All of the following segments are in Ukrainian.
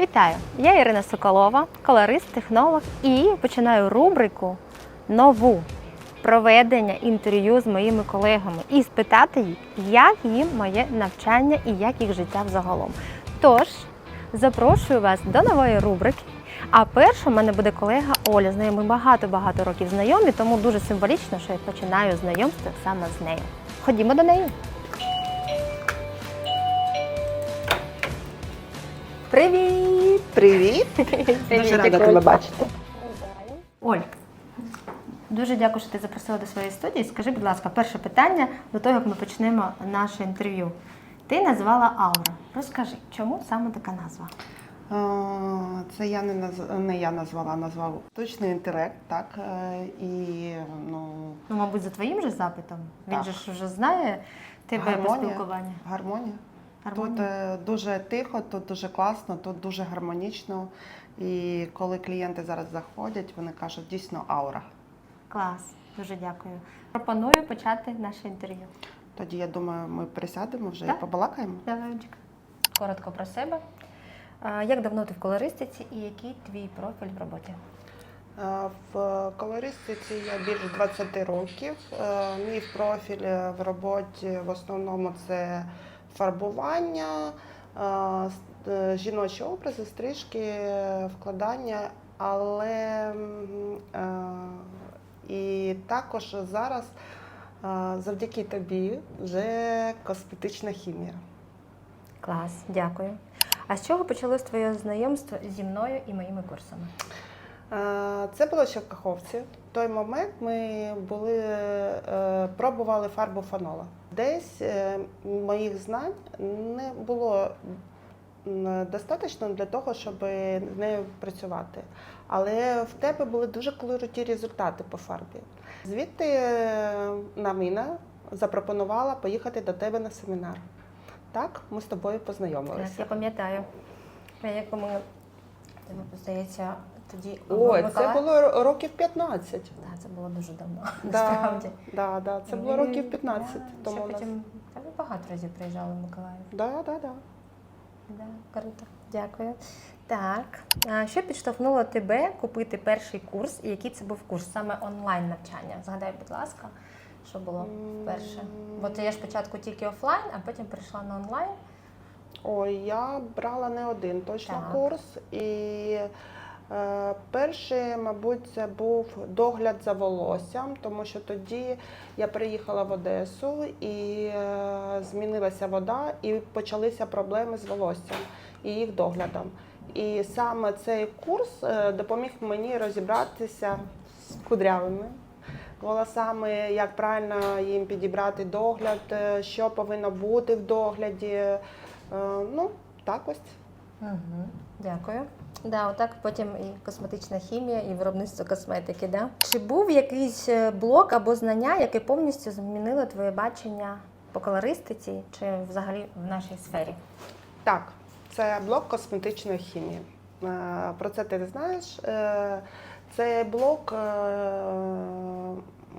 Вітаю! Я Ірина Соколова, колорист, технолог, і починаю рубрику нову проведення інтерв'ю з моїми колегами і спитати їх, як їм моє навчання і як їх життя взагалом. Тож запрошую вас до нової рубрики. А перша в мене буде колега Оля. З нею ми багато-багато років знайомі, тому дуже символічно, що я починаю знайомство саме з нею. Ходімо до неї. Привіт! Привіт! Дуже рада тебе бачити. Оль, дуже дякую, що ти запросила до своєї студії. Скажи, будь ласка, перше питання до того, як ми почнемо наше інтерв'ю. Ти назвала Аура. Розкажи, чому саме така назва? Е, Це я не наз... не я назвала, назвав точний інтелект, так е, і ну Ну, мабуть, за твоїм же запитом. Він Так. же ж вже знає тебе по Гармонія. спілкуванню. гармонія. Тут е, дуже тихо, тут дуже класно, тут дуже гармонічно. І коли клієнти зараз заходять, вони кажуть, дійсно аура. Клас, дуже дякую. Пропоную почати наше інтерв'ю. Тоді я думаю, ми присядемо вже Так. і побалакаємо. Давай, Олечка. Коротко про себе. Як давно ти в колористиці і який твій профіль в роботі? Е, В колористиці я більше 20 років. Е, Мій профіль в роботі в основному це фарбування, жіночі образи, стрижки, вкладання, але і також зараз завдяки тобі вже косметична хімія. Клас, дякую. А з чого почалось твоє знайомство зі мною і моїми курсами? Це було ще в Каховці. В той момент ми були, е, пробували фарбу фанола. Десь е, моїх знань не було достатньо для того, щоб з нею працювати. Але в тебе були дуже круті результати по фарбі. Звідти е, Наміна запропонувала поїхати до тебе на семінар. Так, ми з тобою познайомилися. я пам'ятаю. Як ми, тебе, здається, тоді Ой, це було років 15. Так, це було дуже давно. Да, Насправді. да, да, це І було років 15 да, тому. ще нас. потім та ви багато разів приїжджали в Миколаїв. Да, да, да. Да, круто. Дякую. Так, а що підштовхнуло тебе купити перший курс і який це був курс? Саме онлайн навчання? Згадай, будь ласка, що було вперше? Бо ти я ж спочатку тільки офлайн, а потім прийшла на онлайн. Ой, я брала не один точно Так. курс. І перший, мабуть, це був догляд за волоссям, тому що тоді я приїхала в Одесу і е, змінилася вода, і почалися проблеми з волоссям і їх доглядом. І саме цей курс е, допоміг мені розібратися з кудрявими волосами, як правильно їм підібрати догляд, е, що повинно бути в догляді. Е, Ну, так ось. Угу. Дякую. Да, отак потім і косметична хімія, і виробництво косметики. Да? Чи був якийсь е, блок або знання, яке повністю змінило твоє бачення по колористиці чи взагалі в нашій сфері? Так, це блок косметичної хімії. Е, Про це ти знаєш. Е, Це блок.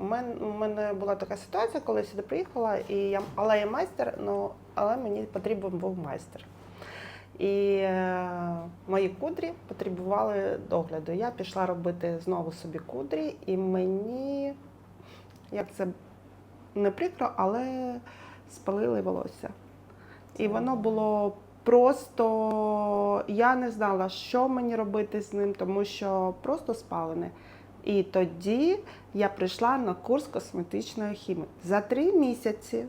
У у мене була така ситуація, коли я сюди приїхала, і я, але я майстер, ну, але мені потрібен був майстер. І е, мої кудрі потребували догляду. Я пішла робити знову собі кудрі, і мені, як це не прикро, але спалили волосся. І воно було просто, я не знала, що мені робити з ним, тому що просто спалене. І тоді я прийшла на курс косметичної хімії. За три місяці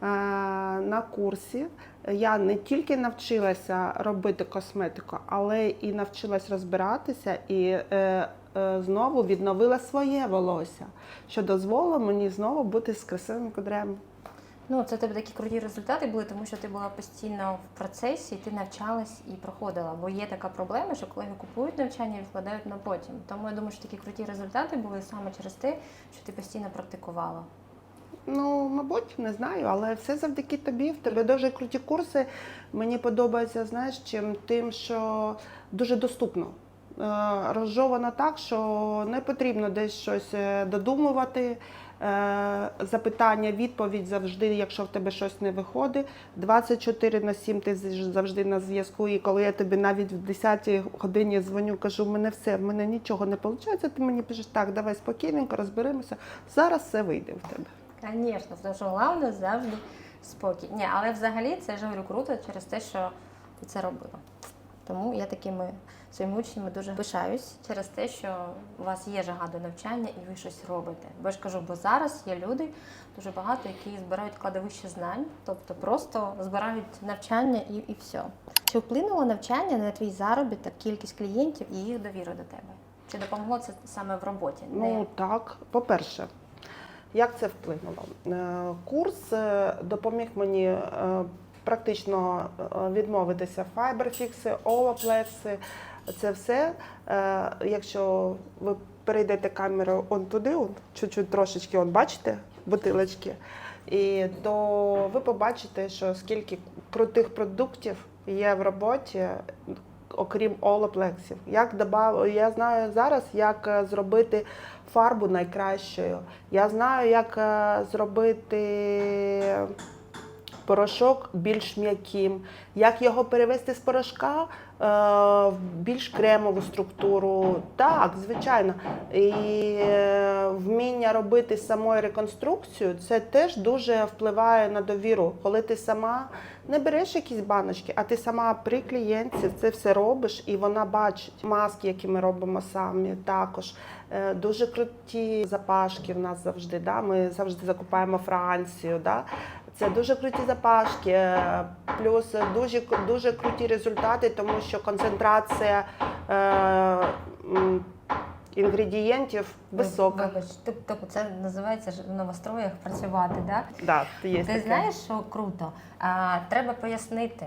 на курсі я не тільки навчилася робити косметику, але і навчилась розбиратися і е, е, знову відновила своє волосся, що дозволило мені знову бути з красивими кудрями. Ну, це тебе такі круті результати були, тому що ти була постійно в процесі, ти навчалась і проходила. Бо є така проблема, що колеги купують навчання і відкладають на потім. Тому я думаю, що такі круті результати були саме через те, що ти постійно практикувала. Ну, мабуть, не знаю, але все завдяки тобі. В тебе дуже круті курси. Мені подобається, знаєш, чим тим, що дуже доступно. Е, Розжовано так, що не потрібно десь щось е, додумувати. Е, Запитання, відповідь завжди, якщо в тебе щось не виходить. 24 на 7 ти завжди на зв'язку. І коли я тобі навіть в 10 годині дзвоню, кажу, в мене все, в мене нічого не виходить, ти мені пишеш, так, давай спокійненько, розберемося. Зараз все вийде в тебе. Звісно, тому що головне завжди спокій. Ні, але взагалі це я ж говорю круто через те, що ти це робила. Тому я такими своїми учнями дуже пишаюсь через те, що у вас є жага до навчання і ви щось робите. Бо я ж кажу, бо зараз є люди дуже багато, які збирають кладовище знань, тобто просто збирають навчання і, і все. Чи вплинуло навчання на твій заробіток, кількість клієнтів і їх довіру до тебе? Чи допомогло це саме в роботі? Ну так, по-перше, як це вплинуло? Е, Курс е, допоміг мені е, практично відмовитися файберфікси, олаплекси. Це все. Якщо ви перейдете камеру он туди, он, чуть-чуть трошечки, он, бачите, бутилочки, і то ви побачите, що скільки крутих продуктів є в роботі, окрім олоплексів. Як добав... Я знаю зараз, як зробити фарбу найкращою. Я знаю, як е, зробити порошок більш м'яким, як його перевести з порошка е, в більш кремову структуру. Так, звичайно. І е, вміння робити самою реконструкцію це теж дуже впливає на довіру. Коли ти сама не береш якісь баночки, а ти сама при клієнтці це все робиш, і вона бачить маски, які ми робимо самі, також. Е, Дуже круті запашки в нас завжди. Да? Ми завжди закупаємо Францію. Да? Це дуже круті запашки, е, плюс дуже, дуже круті результати, тому що концентрація е, інгредієнтів висока. Вибач, тобто це називається в новостроях працювати, да? Да, є Ти таке. знаєш, що круто? А, треба пояснити,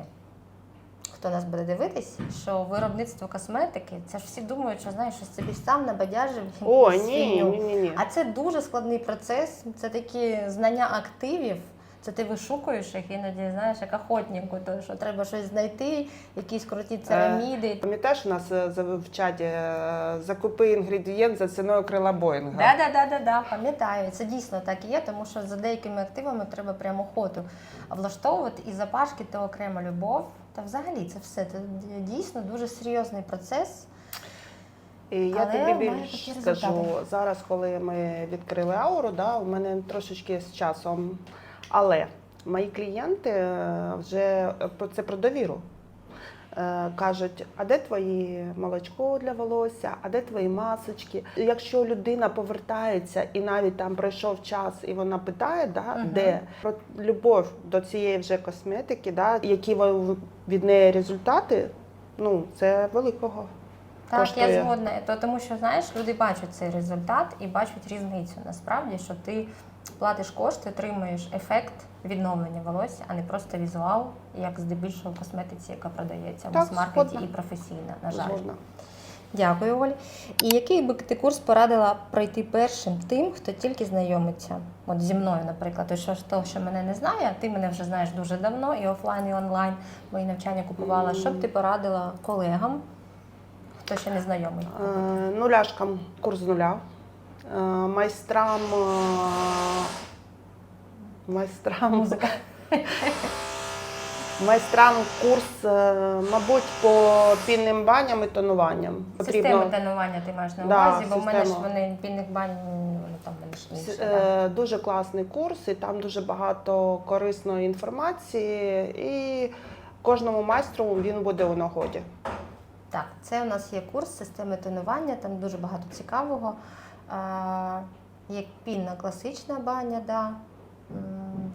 хто нас буде дивитись, що виробництво косметики, це ж всі думають, що знаєш, що собі сам набадяжив О, ні, ні, ні, ні. А це дуже складний процес, це такі знання активів. Це ти вишукуєш їх іноді, знаєш, як охотнику, то що треба щось знайти, якісь круті цераміди. Пам'ятаєш, у нас е, в чаті е, закупи інгредієнт за ціною крила Боїнга. Да, да, да, да, да, пам'ятаю. Це дійсно так і є, тому що за деякими активами треба прямо охоту влаштовувати і запашки, то окрема любов. Та взагалі це все. Це дійсно дуже серйозний процес. І я Але тобі більш скажу, зараз, коли ми відкрили ауру, да, у мене трошечки з часом. Але мої клієнти е, вже про це про довіру. Е, Кажуть, а де твої молочко для волосся, а де твої масочки? Якщо людина повертається і навіть там пройшов час, і вона питає, да, Мгм. де про любов до цієї вже косметики, да, які від неї результати, ну це великого. Так, коштує. я згодна. То тому що знаєш, люди бачать цей результат і бачать різницю. Насправді, що ти платиш кошти, отримуєш ефект відновлення волосся, а не просто візуал, як здебільшого в косметиці, яка продається в мас-маркеті і професійна. На жаль. Згодна. Дякую, Оль. І який би ти курс порадила пройти першим тим, хто тільки знайомиться? От зі мною, наприклад, той, що хто що мене не знає, а ти мене вже знаєш дуже давно, і офлайн, і онлайн мої навчання купувала. Що б ти порадила колегам, хто ще не знайомий? Е, Нуляшкам курс з нуля. Е, Майстрам. е, Майстрам. Музика. Майстрам курс, е, мабуть, по пінним баням і тонуванням. Системи тренування ти маєш на Да, увазі, бо в мене ж вони пінних бань, ну, там вони інші. С- да. е, Дуже класний курс, і там дуже багато корисної інформації. І кожному майстру він буде у нагоді. Так, це у нас є курс системи тренування, там дуже багато цікавого. Є пінна класична баня, да.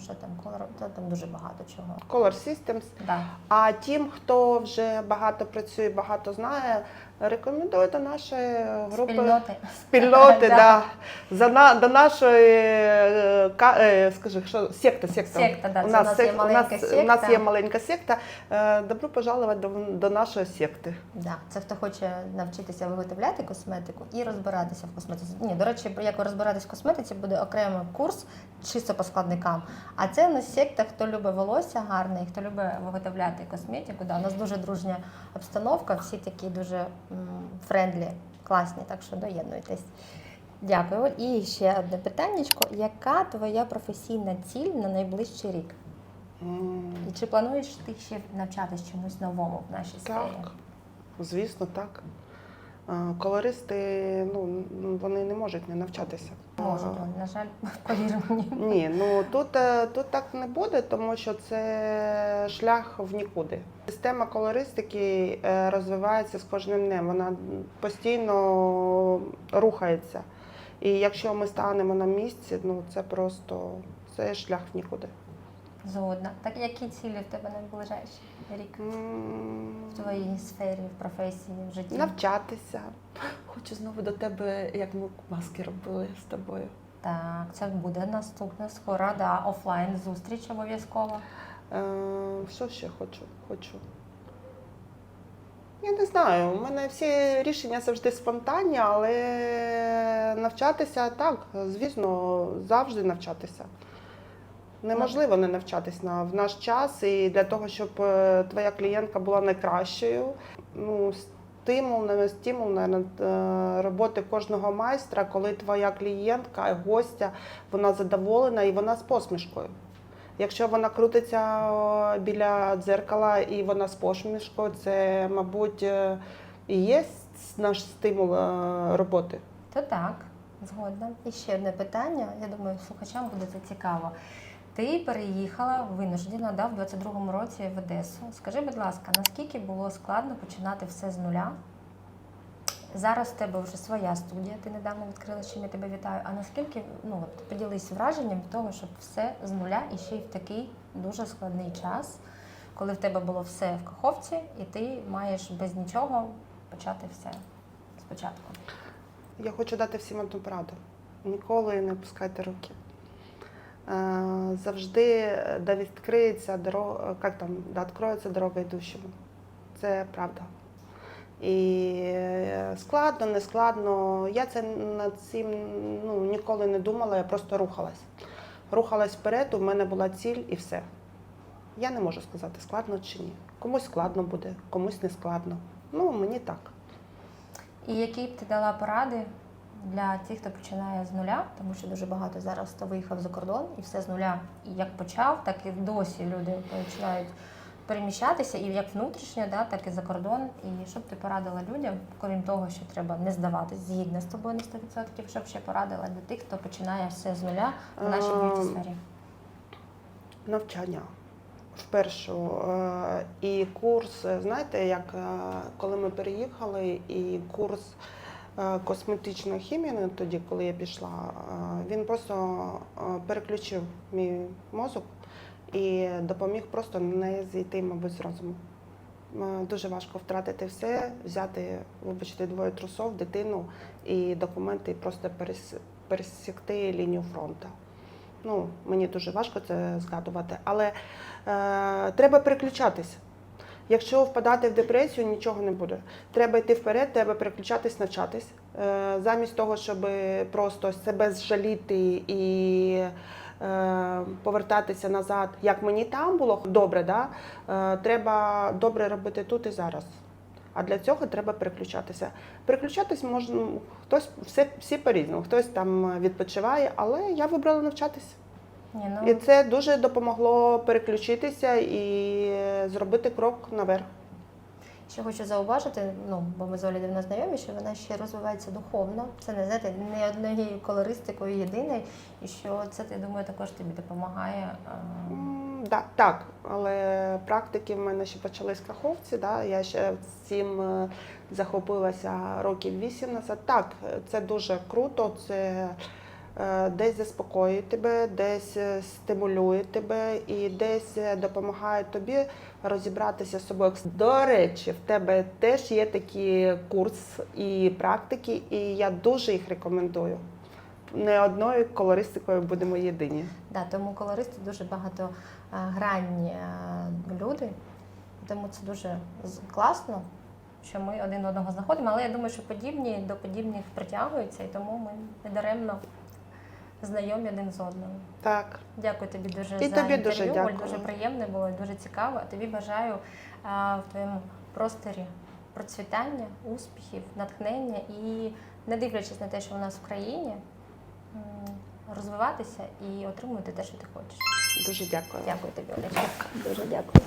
Що там, колор, та там дуже багато чого. Color Systems. Да. А тим, хто вже багато працює, багато знає, рекомендую до нашої групи Спільноти. спільноти, Да. За на до нашої е, е, скажи, що секта, секта. Секта, да, у нас, у нас є сек- у маленька нас, у нас є маленька секта. Е, Добро пожаловать до, до нашої секти. Да. Це хто хоче навчитися виготовляти косметику і розбиратися в косметиці. Ні, до речі, як розбиратись в косметиці, буде окремий курс чисто по складникам. А це у нас секта, хто любить волосся гарне, і хто любить виготовляти косметику. Да. У нас дуже дружня обстановка, всі такі дуже френдлі, класні, так що доєднуйтесь. Дякую. Оль. І ще одне питання. Яка твоя професійна ціль на найближчий рік? І чи плануєш ти ще навчатись чомусь новому в нашій сфері? Так, звісно, так. Колористи, ну, вони не можуть не навчатися. Можуть, А, на жаль, повір мені. Ні, ну тут, е, тут так не буде, тому що це шлях в нікуди. Система колористики е, розвивається з кожним днем. Вона постійно рухається. І якщо ми станемо на місці, ну це просто це шлях в нікуди. Згодна. Так які цілі в тебе найближчий рік М, в твоїй сфері, в професії, в житті? Навчатися. Хочу знову до тебе, як ми маски робили з тобою. Так, це буде наступна скоро, да, офлайн зустріч обов'язково. Е, що ще хочу? Хочу. Я не знаю. У мене всі рішення завжди спонтанні, але навчатися так, звісно, завжди навчатися. Неможливо не навчатись на в наш час, і для того, щоб е, твоя клієнтка була найкращою. Ну, стимул, не стимул, наверно, роботи кожного майстра, коли твоя клієнтка, гостя, вона задоволена і вона з посмішкою. Якщо вона крутиться біля дзеркала і вона з посмішкою, це, мабуть, е, і є наш стимул е, роботи. То так, згодна. І ще одне питання. Я думаю, слухачам буде це цікаво. Ти переїхала винуждено да, в 22-му році в Одесу. Скажи, будь ласка, наскільки було складно починати все з нуля? Зараз в тебе вже своя студія, ти недавно відкрила, з чим я тебе вітаю. А наскільки ну от поділись враженням того, щоб все з нуля і ще й в такий дуже складний час, коли в тебе було все в каховці, і ти маєш без нічого почати все спочатку. Я хочу дати всім одну пораду. Ніколи не опускайте руки. Е, Завжди да відкриється дорога, як там, да відкроється дорога йдущому. Це правда. І е, складно, не складно. Я це над цим ну, ніколи не думала, я просто рухалась. Рухалась вперед, у мене була ціль і все. Я не можу сказати, складно чи ні. Комусь складно буде, комусь не складно. Ну, мені так. І які б ти дала поради для тих, хто починає з нуля, тому що дуже багато зараз хто виїхав за кордон і все з нуля. І як почав, так і досі люди починають переміщатися, і як внутрішньо, да, так і за кордон. І що б ти порадила людям, крім того, що треба не здаватись, згідно з тобою на 100%, що б ще порадила для тих, хто починає все з нуля в нашій Ем, б'юті сфері? навчання впершу. Е, І курс, знаєте, як е, коли ми переїхали, і курс е, косметичної хімії, ну, тоді, коли я пішла, е, він просто е, переключив мій мозок і допоміг просто не зійти, мабуть, з розуму. Дуже важко втратити все, взяти, вибачте, двоє трусов, дитину і документи, і просто перес- пересікти лінію фронту. Ну, мені дуже важко це згадувати, але е, треба переключатись. Якщо впадати в депресію, нічого не буде. Треба йти вперед, треба переключатись, навчатись. Е, замість того, щоб просто себе зжаліти і е, повертатися назад, як мені там було добре, да? е, треба добре робити тут і зараз. А для цього треба переключатися. Переключатись можна, ну, хтось все, всі по-різному, хтось там відпочиває, але я вибрала навчатись. Ні, І ну, це дуже допомогло переключитися і зробити крок наверх. Ще хочу зауважити, ну бо ми з Олі давно знайомі, що вона ще розвивається духовно. Це не знаєте, не однією колористикою єдиний, і що це, я думаю, також тобі допомагає. Да, так, але практики в мене ще почались Каховці. Да? Я ще цим е, захопилася років вісім назад. Так, це дуже круто. Це десь заспокоює тебе, десь е, стимулює тебе і десь е, допомагає тобі розібратися з собою. До речі, в тебе теж є такий курс і практики, і я дуже їх рекомендую. Не одною колористикою будемо єдині. Да, тому колористи дуже багато е, гранні е, люди, тому це дуже класно, що ми один одного знаходимо. Але я думаю, що подібні до подібних притягуються, і тому ми не даремно знайомі один з одним. Так. Дякую тобі дуже І за тобі інтерв'ю. дуже Оль, дуже приємне було, дуже цікаво. Тобі бажаю а, в твоєму просторі процвітання, успіхів, натхнення і не дивлячись на те, що у нас в країні, розвиватися і отримувати те, що ти хочеш. Дуже дякую. Дякую тобі, Олечка. Дуже дякую.